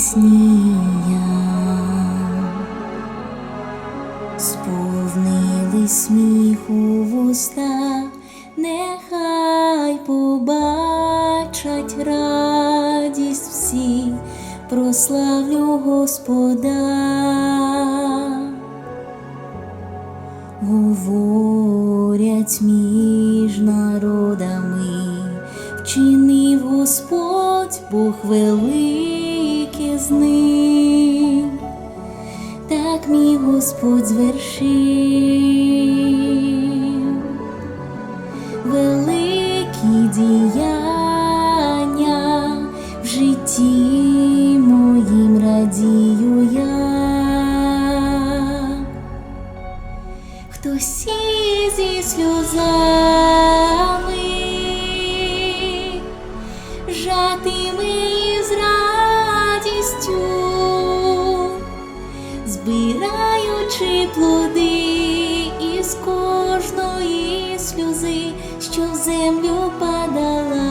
запіснія, сповнили сміху вуста, нехай побачать радість всі, прославлю Господа. Говорять між народами, вчинив Господь Бог велике з ним, так мій Господь звершив великі діяння в житті моїм радію я. Хтось зі сльозами плоди із кожної сльози, що в землю падала.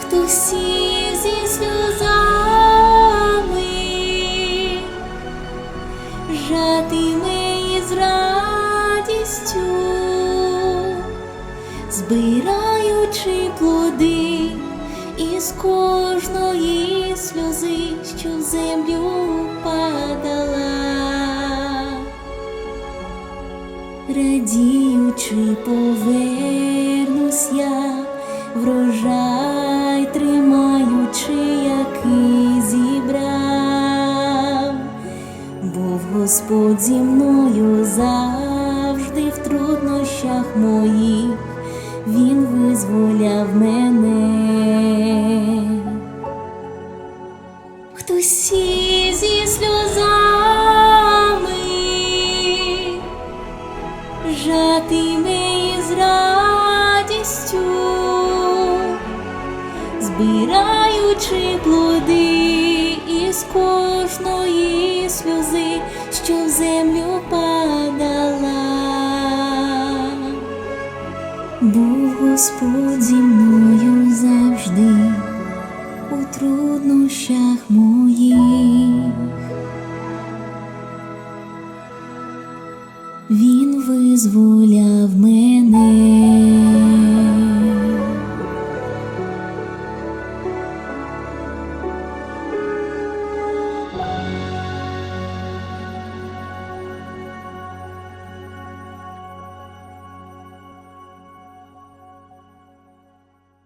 Хтось сів зі сльозами жатиме із радістю, збираючи плоди із кожної сльози, що землю радіючи, повернусь я, врожай тримаючи, який зібрав. Був Господь зі мною завжди в труднощах моїх, Він визволяв мене. Хтось сів збираючи плоди із кожної сльози, що в землю падала. Був Господь зі мною завжди у труднощах моїх. Він визволяв